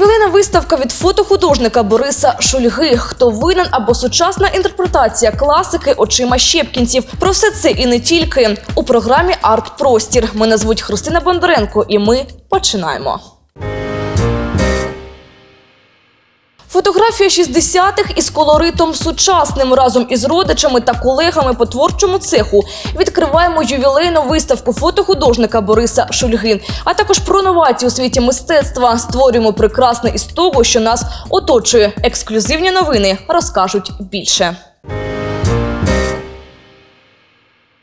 Ювілейна виставка від фотохудожника Бориса Шульги. Хто винен або сучасна інтерпретація класики очима щепкінців. Про все це і не тільки у програмі Арт Простір. Мене звуть Христина Бондаренко, і ми починаємо. Фотографія 60-х із колоритом сучасним разом із родичами та колегами по творчому цеху відкриваємо ювілейну виставку фотохудожника Бориса Шульги, а також про новації у світі мистецтва. Створюємо прекрасне із того, що нас оточує. Ексклюзивні новини розкажуть більше.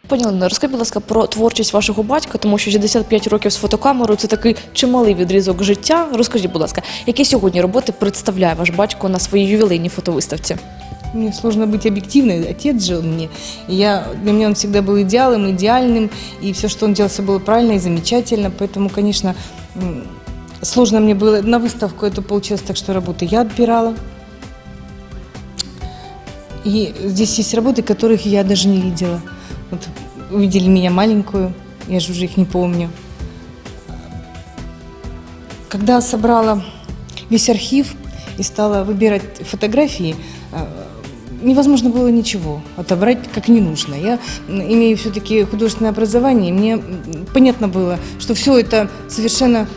Пані Олено, розкажіть, будь ласка, про творчість вашого батька, тому що 65 років з фотокамерою це такий чималий відрізок життя. Розкажіть, будь ласка, які сьогодні роботи представляє ваш батько на своїй ювілейній фотовиставці? Мне сложно быть объективной, отец же он мне. И я, для меня он всегда был идеалом, идеальным, и все, что он делал, все было правильно и замечательно. Поэтому, конечно, м, сложно мне было. На выставку это получилось так, что работы я отбирала. И здесь есть работы, которых я даже не видела. Вот увидели меня маленькую, я же уже их не помню. Когда собрала весь архив и стала выбирать фотографии, э, невозможно было ничего отобрать как не нужно. Я имею все-таки художественное образование, и мне понятно было, что все это совершенно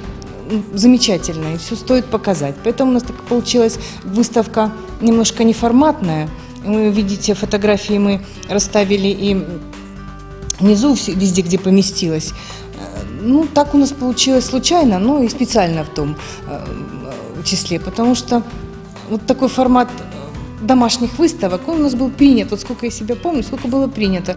замечательно, и все стоит показать. Поэтому у нас так получилась выставка немножко неформатная. Вы видите, фотографии мы расставили и внизу, все- везде, где поместилось. Э, Ну, так у нас получилось случайно, но и специально в том э, э, числе, потому что вот такой формат э, домашних выставок, он у нас был принят, вот сколько я себя помню, сколько было принято.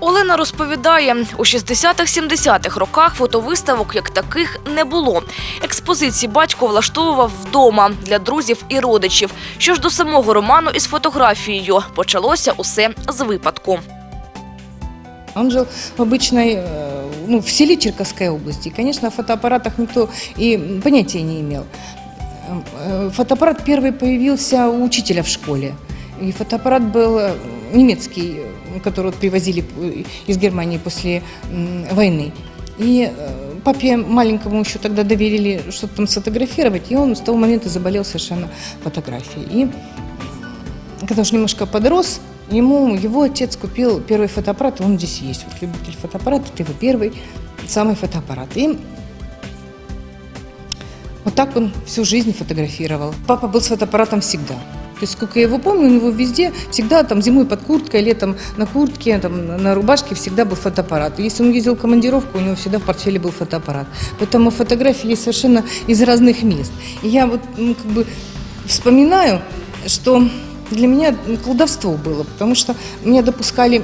Олена розповідає, у 60-х-70-х роках фотовиставок як таких не було. Експозиції батько влаштовував вдома для друзів і родичів. Що ж до самого роману із фотографією, почалося усе з випадку. Он жил в обычной, э, ну, в селе Черкасской области. И, конечно, о фотоаппаратах никто и понятия не имел. Э, Фотоаппарат первый появился у учителя в школе. И фотоаппарат был э, немецкий, который привозили из Германии после войны. И папе маленькому еще тогда доверили что-то там сфотографировать, и он с того момента заболел совершенно фотографией. И когда уже немножко подрос, ему его отец купил первый фотоаппарат, он здесь есть. Вот любитель фотоаппарата, это его первый, самый фотоаппарат. И вот так он всю жизнь фотографировал. Папа был с фотоаппаратом всегда. То есть, сколько я его помню, у него везде, всегда там зимой под курткой, летом на куртке, там, на рубашке всегда был фотоаппарат. Если он ездил в командировку, у него всегда в портфеле был фотоаппарат. Поэтому фотографии есть совершенно из разных мест. И я вот ну, как бы вспоминаю, что для меня колдовство было, потому что меня допускали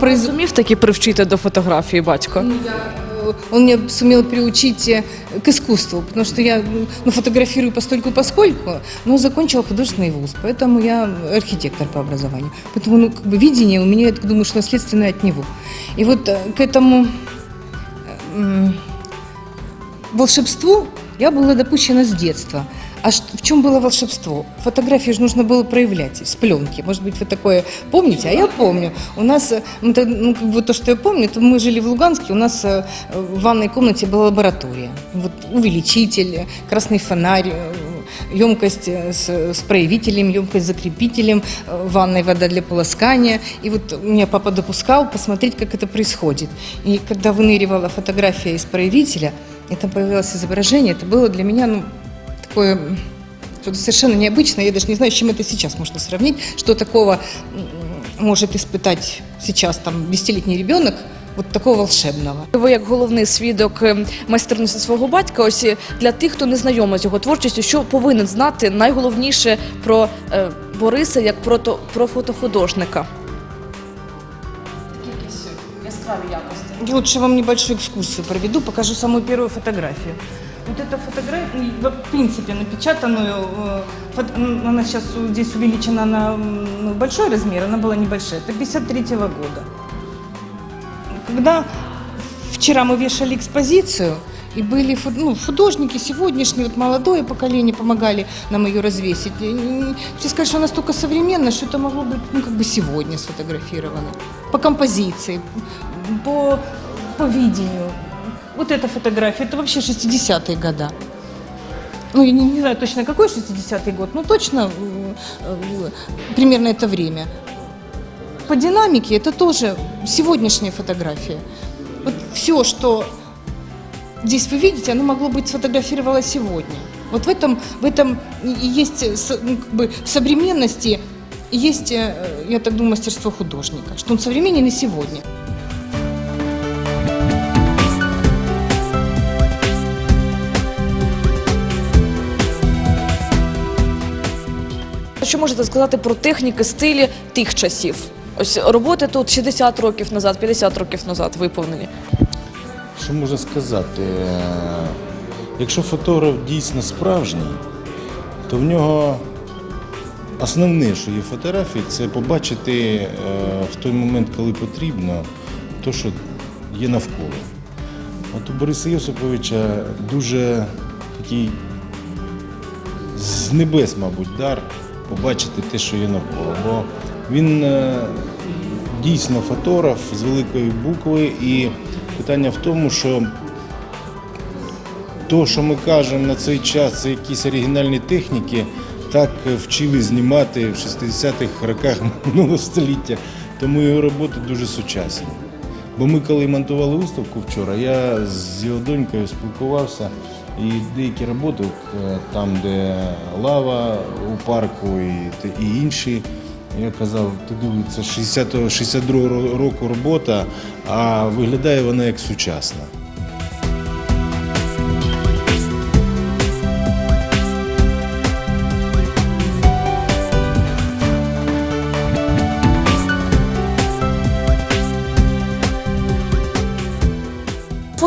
произ- Зумів таки привчити до фотографії батько. ну, я, э, он меня сумел приучить э, к искусству, потому что я м, ну, фотографирую постольку поскольку, но закончила художественный вуз, поэтому я архитектор по образованию. Поэтому ну, как бы видение у меня, я так думаю, что наследственное от него. И вот э, к этому э, м, волшебству я была допущена с детства. а в чем было волшебство? Фотографии же нужно было проявлять с пленки. Может быть, вы такое помните? А я помню. У нас, э, ну, то, ну, то, что я помню, то мы жили в Луганске, у нас э, в ванной комнате была лаборатория. Вот увеличитель, красный фонарь, емкость э, с, с проявителем, емкость с закрепителем, ванной вода для полоскания. И вот меня папа допускал посмотреть, как это происходит. И когда выныривала фотография из проявителя, и там появилось изображение, это было для меня, ну, такое м, что-то совершенно необычное. Я даже не знаю, с чем это сейчас можно сравнить, что такого м, может испытать сейчас там десятилетний ребенок, вот такого волшебного. Ви як головний свідок е, майстерності свого батька, ось е, для тих, хто не знайомий з його творчістю, що повинен знати найголовніше про е, Бориса як про, то- про фотохудожника. Яскраві якості. Лучше вам небольшую экскурсию проведу, покажу самую первую фотографию. Вот эта фотография, в принципе, напечатанную, э, она сейчас здесь увеличена на ну, большой размер, она была небольшая, это 53 года. Когда вчера мы вешали экспозицию, и были ну, художники сегодняшние, вот молодое поколение помогали нам ее развесить. Все сказать, что она настолько современна, что это могло быть ну, как бы сегодня сфотографировано. По композиции, по, по видению. Вот эта фотография, это вообще 60-е года. ну, я не, не знаю точно какой 60-й год, но точно э, э, примерно это время. По динамике это тоже сегодняшняя фотография. Вот все, что здесь вы видите, оно могло быть сфотографировано сегодня. Вот в этом, в этом и есть э, ну, как бы, в современности есть, я так думаю, мастерство художника, что он современен и сегодня. Що можете сказати про техніки, стилі тих часів? Ось роботи тут 60 років назад, 50 років назад виповнені. Що можна сказати? Якщо фотограф дійсно справжній, то в нього основне, що є фотографії, це побачити е, в той момент, коли потрібно, те, що є навколо. От у Бориса Йосиповича дуже такий з небес, мабуть, дар побачити те, що є навколо. Бо він е, дійсно фотограф з великої букви, і питання в тому, що то, що ми кажемо на цей час, це якісь оригінальні техніки, так вчили знімати в 60-х роках минулого століття, тому його роботи дуже сучасні. Бо ми, коли монтували виставку вчора, я з його донькою спілкувався, і деякі роботи, от, е, там, де лава у парку і, і інші, я казав, ти диви, це 60-го, 62-го року робота, а виглядає вона як сучасна.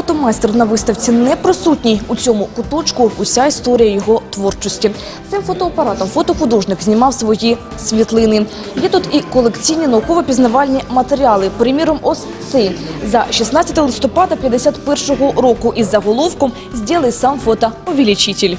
Фотомайстер на виставці не присутній. У цьому куточку уся історія його творчості. Цим фотоапаратом фотохудожник знімав свої світлини. Є тут і колекційні науково-пізнавальні матеріали. Приміром, ось цей за 16 листопада 51 року із заголовком «Зділи сам фотоувеличитель».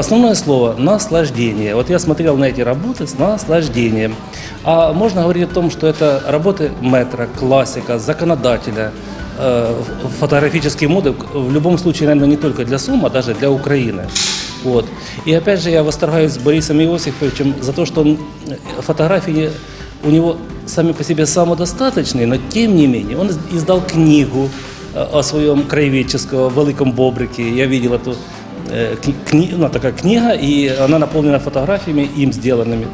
Основное слово – наслаждение. Вот я смотрел на эти работы с наслаждением. А можно говорить о том, что это работы метра, классика, законодателя, э, ф- фотографические моды, в любом случае, наверное, не только для Сума, а даже для Украины. Вот. И опять же, я восторгаюсь Борисом Иосифовичем за то, что он, э, фотографии у него сами по себе самодостаточные, но тем не менее он издал книгу э, о своем краеведческом великом бобрике. Я видел эту кни- кни- ну, такая книга, и она наполнена фотографиями им сделанными.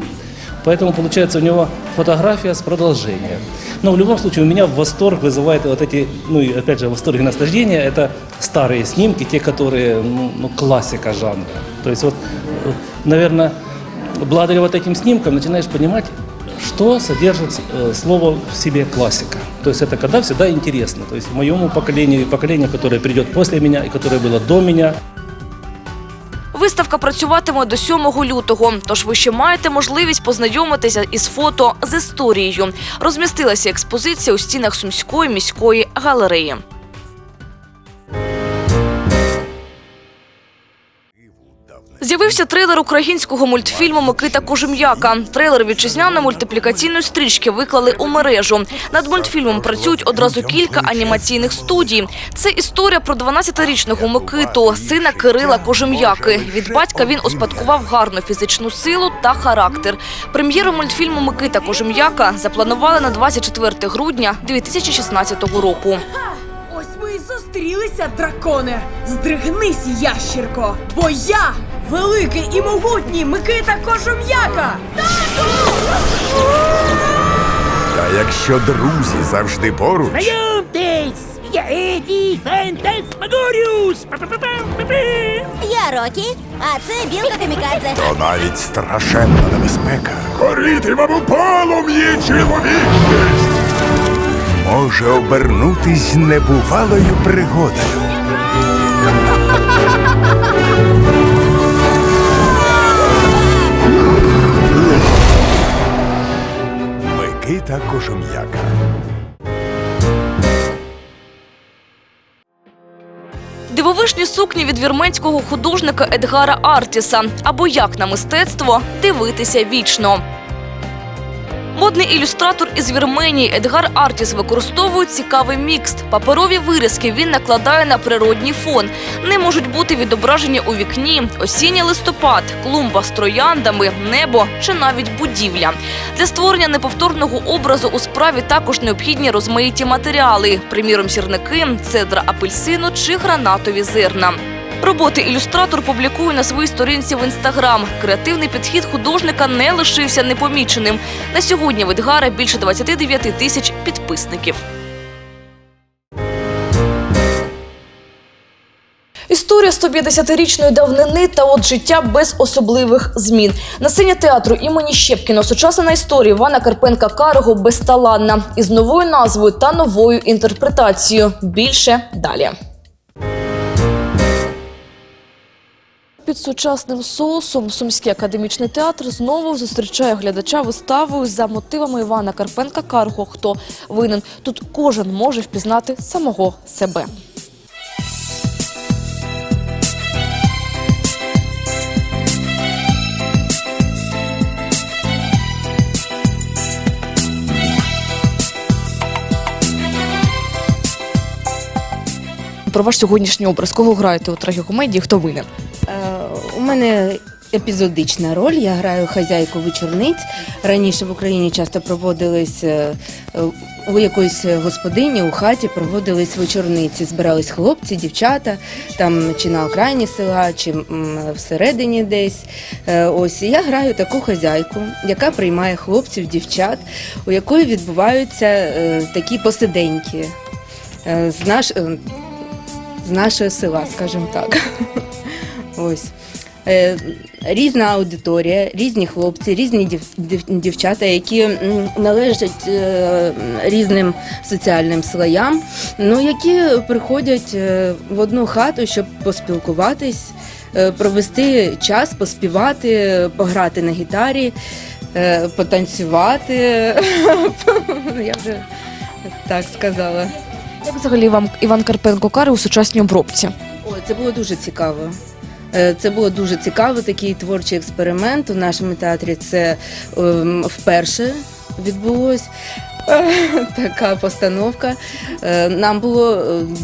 Поэтому получается у него фотография с продолжением. Но в любом случае у меня восторг вызывает вот эти, ну и опять же восторг и наслаждение, это старые снимки, те, которые, ну, классика жанра. То есть вот, э, наверное, благодаря вот этим снимкам начинаешь понимать, что содержит э, слово в себе классика. То есть это когда всегда интересно. То есть моему поколению и поколению, которое придет после меня и которое было до меня, Виставка працюватиме до 7 лютого, тож ви ще маєте можливість познайомитися із фото з історією. Розмістилася експозиція у стінах Сумської міської галереї. З'явився трейлер українського мультфільму Микита Кожем'яка. Трейлер вітчизняної мультиплікаційної стрічки виклали у мережу. Над мультфільмом працюють одразу кілька анімаційних студій. Це історія про 12-річного Микиту, сина Кирила Кожем'яки. Від батька він успадкував гарну фізичну силу та характер. Прем'єру мультфільму Микита Кожем'яка запланували на 24 грудня 2016 року. Ось ми і зустрілися, драконе. Здригнись, ящірко, бо я великий і могутній Микита Кожум'яка. Та якщо друзі завжди поруч, Знайомтесь! Я Еді Фантасмагоріус! Я Рокі, а це білка камікадзе. то навіть страшенна небезпека. Горітиме у полум'ї чоловічність може обернутись небувалою пригодою. Микита Кожум'яка. Дивовижний Колишні сукні від вірменського художника Едгара Артіса або як на мистецтво дивитися вічно. Модний ілюстратор із Вірменії Едгар Артіс використовує цікавий мікс. Паперові вирізки він накладає на природній фон. Не можуть бути відображені у вікні, осінній листопад, клумба з трояндами, небо чи навіть будівля. Для створення неповторного образу у справі також необхідні розмаїті матеріали, приміром сірники, цедра апельсину чи гранатові зерна. Роботи ілюстратор публікує на своїй сторінці в інстаграм. Креативний підхід художника не лишився непоміченим. На сьогодні в Едгара більше 29 тисяч підписників. Історія 150-річної давнини та от життя без особливих змін. На сцені театру імені Щепкіна сучасна історія Івана Карпенка Карого безталанна із новою назвою та новою інтерпретацією. Більше далі. Під сучасним соусом Сумський академічний театр знову зустрічає глядача виставою за мотивами Івана Карпенка Карго. Хто винен? Тут кожен може впізнати самого себе. Про ваш сьогоднішній образ. Кого граєте у трагікомедії? Хто винен? Е, У мене епізодична роль. Я граю хазяйку вечорниць. Раніше в Україні часто проводились е, е, у якоїсь господині у хаті проводились вечорниці. Збирались хлопці, дівчата, там чи на окраїні села, чи всередині десь. Е, Ось і я граю таку хазяйку, яка приймає хлопців, дівчат, у якої відбуваються такі посиденьки. З наш, з нашого села, скажімо так. Ось. Е, Різна аудиторія, різні хлопці, різні дів, дів- дівчата, які належать е, різним соціальним слоям, ну які приходять е, в одну хату, щоб поспілкуватись, провести час, поспівати, пограти на гітарі, потанцювати. Я вже так сказала. Як взагалі вам Іван Карпенко Кари у сучасній обробці? Ой, це було дуже цікаво. Е, Це було дуже цікаво, такий творчий експеримент. У нашому театрі це ем, вперше відбулось. е, Така постановка. Е, Нам було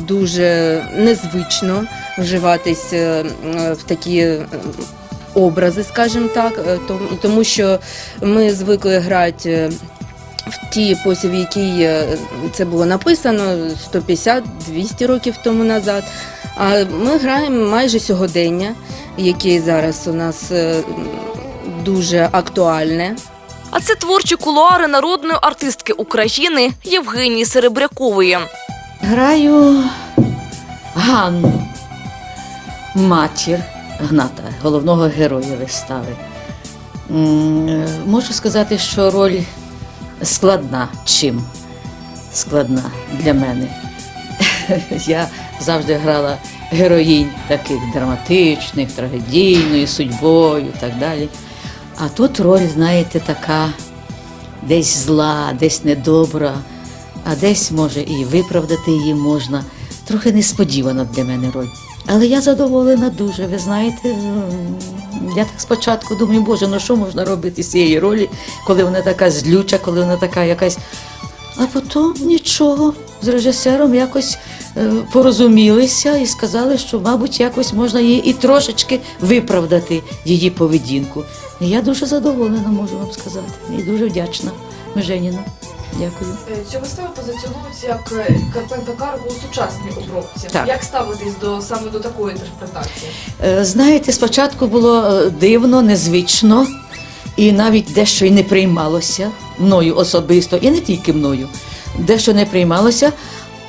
дуже незвично вживатись в такі образи, скажімо так, тому що ми звикли грати. В тій епосі, в якій е, це було написано 150-200 років тому назад. А ми граємо майже сьогодення, яке зараз у нас е, дуже актуальне. А це творчі кулуари народної артистки України Євгенії Серебрякової. Граю Ганну, матір Гната, головного героя вистави. Е, Можу сказати, що роль складна. Чим? Складна для мене. Я завжди грала героїнь таких драматичних, трагедійною судьбою і так далі. А тут роль, знаєте, така десь зла, десь недобра, а десь може і виправдати її можна. Трохи несподівана для мене роль. Але я задоволена дуже. Ви знаєте, я так спочатку думаю, боже, ну що можна робити з цієї ролі, коли вона така злюча, коли вона така якась. А потім нічого. З режисером якось е, порозумілися і сказали, що, мабуть, якось можна її і трошечки виправдати її поведінку. І я дуже задоволена, можу вам сказати. І дуже вдячна Меженіну. Дякую. Ця вистава позиціонується як е, Карпенка Карго у сучасній обробці. Так. Як ставитись до саме до такої інтерпретації? Е, Знаєте, спочатку було е, дивно, незвично, і навіть дещо й не приймалося мною особисто, і не тільки мною. Дещо не приймалося.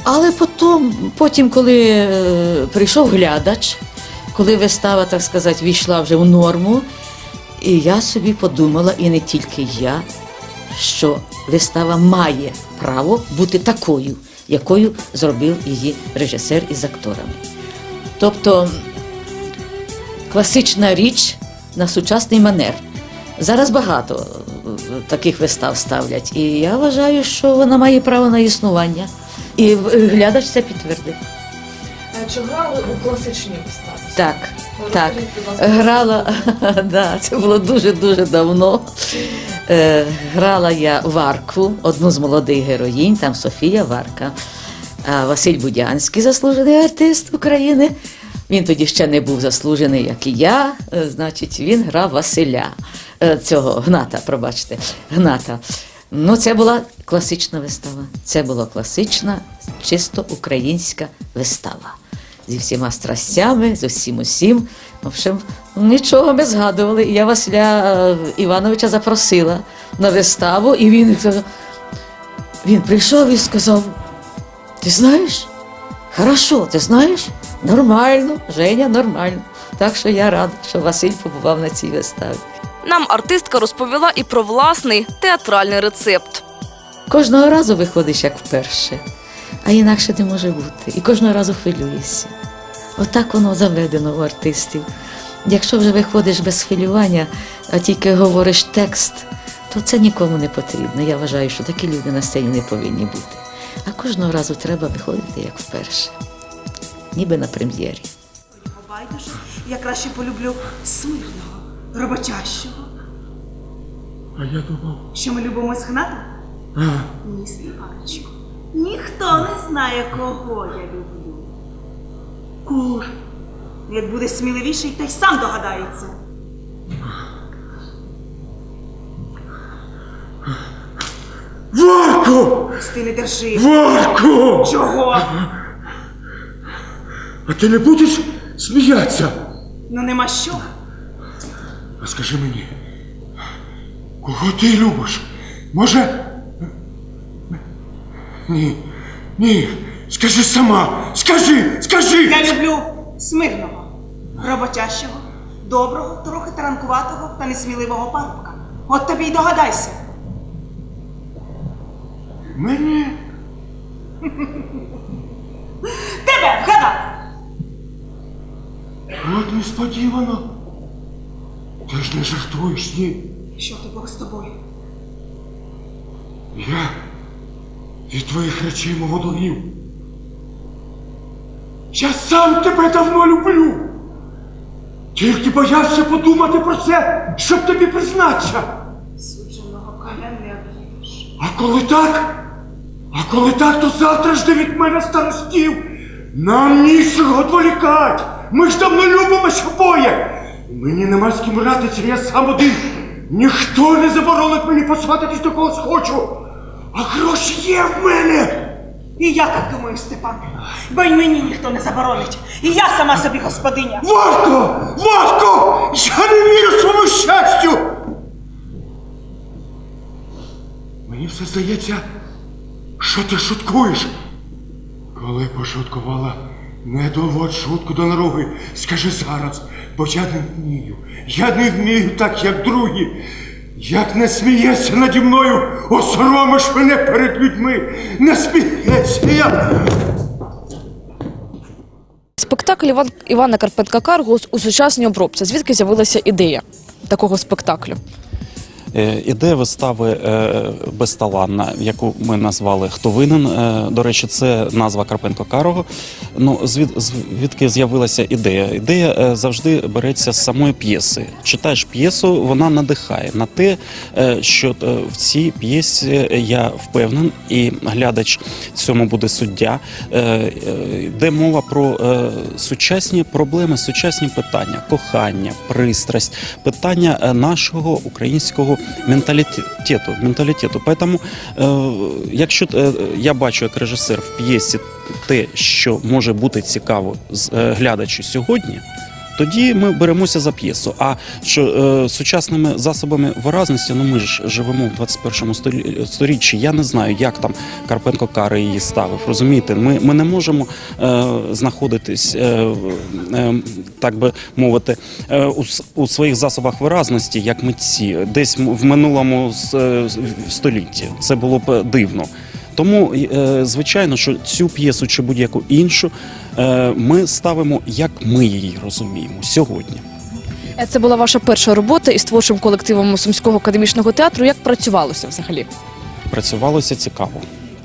Але потім, потім коли е, прийшов глядач, коли вистава, так сказати, війшла вже в норму, і я собі подумала, і не тільки я, що вистава має право бути такою, якою зробив її режисер із акторами. Тобто класична річ на сучасний манер. Зараз багато е, таких вистав ставлять, і я вважаю, що вона має право на існування. І е, глядач це підтвердив. Чи грали у класичній виставі? Так, так. Грала, да, це було дуже-дуже давно. Е, грала я Варку, одну з молодих героїнь, там Софія Варка. А Василь Будянський, заслужений артист України. Він тоді ще не був заслужений, як і я. Е, Значить, він грав Василя, Е, цього Гната, пробачте, Гната. Ну, це була класична вистава. Це була класична, чисто українська вистава зі всіма страстями, з усім усім. В общем, нічого ми згадували. І Я Василя е, Івановича запросила на виставу, і він, він прийшов і сказав: Ти знаєш? Хорошо, ти знаєш? Нормально, Женя, нормально. Так що я рада, що Василь побував на цій виставі. Нам артистка розповіла і про власний театральний рецепт. Кожного разу виходиш як вперше, а інакше не може бути. І кожного разу хвилюєшся. Отак воно заведено у артистів. Якщо вже виходиш без хвилювання, а тільки говориш текст, то це нікому не потрібно. Я вважаю, що такі люди на сцені не повинні бути. А кожного разу треба виходити як вперше, ніби на прем'єрі. Байдуже, я краще полюблю смирного, роботящого. А я думав. Що ми любимо з Гнатом? Ні, Степаночку. Ніхто не знає, кого я люблю. Кур. Як буде сміливіший, та й сам догадається. Варку! Ти не держи. Варку! Чого? А ти не будеш сміятися? Ну нема що. А скажи мені, кого ти любиш? Може. Ні, ні. Скажи сама! Скажи! Скажи! Я люблю смирного, роботящого, доброго, трохи таранкуватого та несміливого парубка. От тобі й догадайся. Мені? Тебе вгадав! От несподівано. Ти ж не жартуєш, ні. Що ти Бог з тобою? Я від твоїх речей мого дурів. Я сам тебе давно люблю. Тільки боявся подумати про це, щоб тобі признатися. Судженого коня не об'їдеш. А коли так, а коли так, то завтра жди від мене старостів. Нам нічого відволікать. Ми ж давно любимося обоє. Мені нема з ким радитися, я сам один. Ніхто не заборонить мені посвататись до когось хочу. А гроші є в мене. І я так думаю, Степан. Бо й мені ніхто не заборонить. І я сама собі господиня. Варко! Варко! Я не вірю своєму щастю! Мені все здається, що ти шуткуєш. Коли пошуткувала, не доводь шутку до наруги. Скажи зараз, бо я не вмію. Я не вмію так, як другі. Як не смієшся наді мною, осоромиш мене перед людьми. Не смієшся я. Спектакль Іван Івана Карпенка Каргус у сучасній обробці. Звідки з'явилася ідея такого спектаклю? Е, Ідея вистави е, безталанна, яку ми назвали Хто винен. Е, До речі, це назва Карпенко Карого. Ну звід, звідки з'явилася ідея? Ідея завжди береться з самої п'єси. Читаєш п'єсу, вона надихає на те, що в цій п'єсі я впевнен, і глядач цьому буде суддя. Йде мова про сучасні проблеми, сучасні питання, кохання, пристрасть, питання нашого українського менталітету. менталітету. Поэтому, е, якщо е, я бачу як режисер в п'єсі те, що може бути цікаво з е, глядачу сьогодні. Тоді ми беремося за п'єсу. А що е, сучасними засобами виразності, ну ми ж живемо в 21 столі- сторіччі. Я не знаю, як там Карпенко Кари її ставив. Розумієте, ми, ми не можемо е, знаходитись, е, е, так би мовити, е, у, у своїх засобах виразності, як митці, десь в минулому е, столітті. Це було б дивно. Тому, е, звичайно, що цю п'єсу чи будь-яку іншу е, ми ставимо, як ми її розуміємо сьогодні. Е, Це була ваша перша робота із творчим колективом Сумського академічного театру. Як працювалося взагалі? Працювалося цікаво.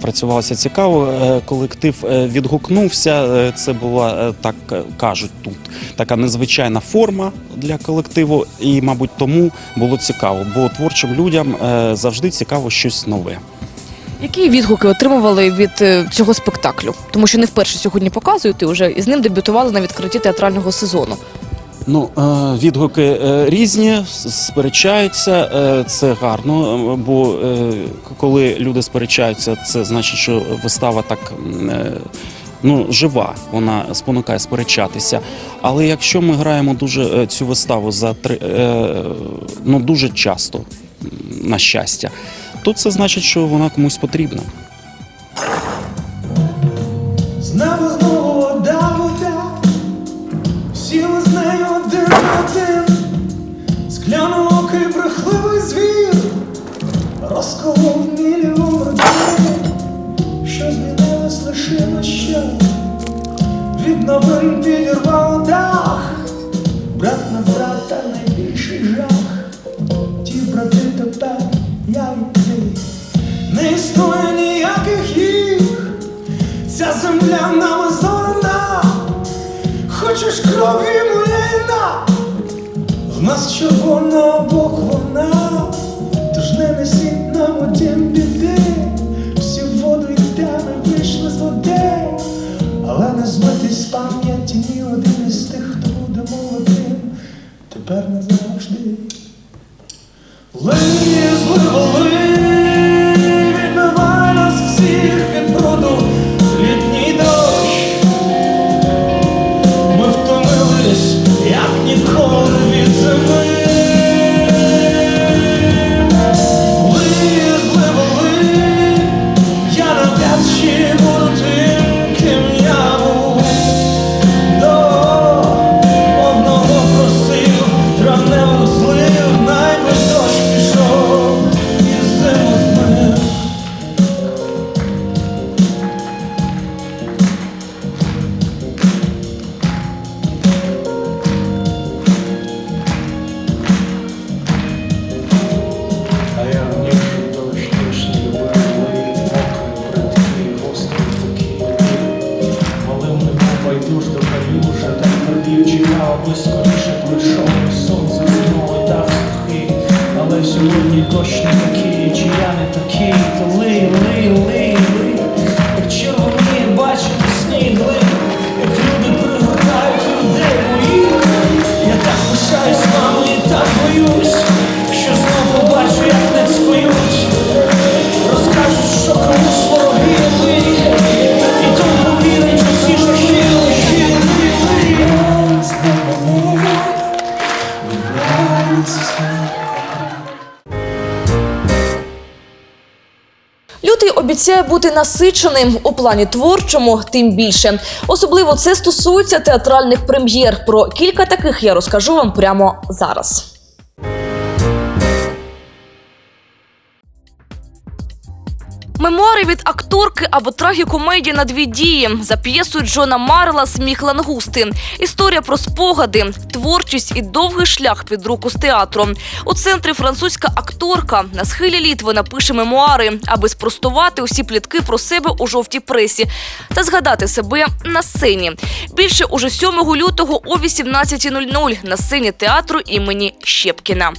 працювалося цікаво. Е, Колектив е, відгукнувся. Е, Це була е, так е, кажуть тут така незвичайна форма для колективу, і, мабуть, тому було цікаво, бо творчим людям е, завжди цікаво щось нове. Які відгуки отримували від е, цього спектаклю? Тому що не вперше сьогодні показуєте вже і з ним дебютували на відкритті театрального сезону. Ну, е, відгуки е, різні, сперечаються. Це гарно, бо коли люди сперечаються, це значить, що вистава так ну, жива, вона спонукає сперечатися. Але якщо ми граємо дуже цю виставу за три ну дуже часто, на щастя, то це значить, що вона комусь потрібна. З неба знову вода вода, сіли з нею один один, скляноокий брехливий звір, розколов мільйон що змінилось лише на від новин підірвав дах, брат на брата найбільший жах, земля нами зорана, хочеш крові млина, в нас червона обох вона, тож не несіть нам у дім біди, всі воду йдемо, вийшли з води, але не змитись з пам'яті ні один із тих, хто буде молодим, тепер назавжди. Лині зливали, Лютий обіцяє бути насиченим у плані творчому, тим більше. Особливо це стосується театральних прем'єр. Про кілька таких я розкажу вам прямо зараз. Мемуари від акторки або трагікомедії на дві дії за п'єсою Джона Марла Сміх лангусти. Історія про спогади, творчість і довгий шлях під руку з театром. У центрі французька акторка на схилі літ вона пише мемуари, аби спростувати усі плітки про себе у жовтій пресі та згадати себе на сцені. Більше уже 7 лютого о 18.00 на сцені театру імені Щепкіна.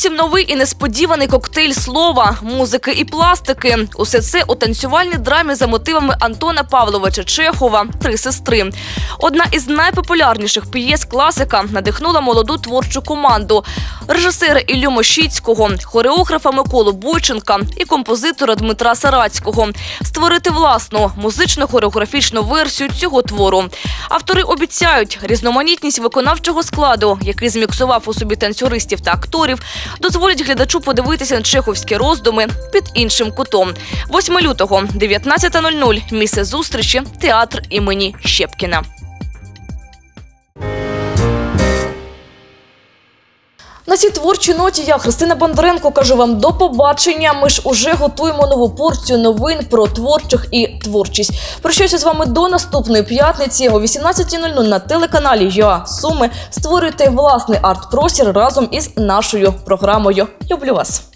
Зовсім новий і несподіваний коктейль слова, музики і пластики. Усе це у танцювальній драмі за мотивами Антона Павловича Чехова Три сестри. Одна із найпопулярніших п'єс класика надихнула молоду творчу команду режисера Іллю Мощіцького, хореографа Миколу Бойченка і композитора Дмитра Сарацького створити власну музично-хореографічну версію цього твору. Автори обіцяють, різноманітність виконавчого складу, який зміксував у собі танцюристів та акторів, дозволять глядачу подивитися на чеховські роздуми під іншим кутом. 8 лютого, 19.00, місце зустрічі, театр імені Щепкіна. На цій творчій ноті я, Христина Бондаренко, кажу вам до побачення. Ми ж уже готуємо нову порцію новин про творчих і творчість. Прощаюся з вами до наступної п'ятниці о 18.00 на телеканалі ЮА Суми. Створюйте власний арт-простір разом із нашою програмою. Люблю вас.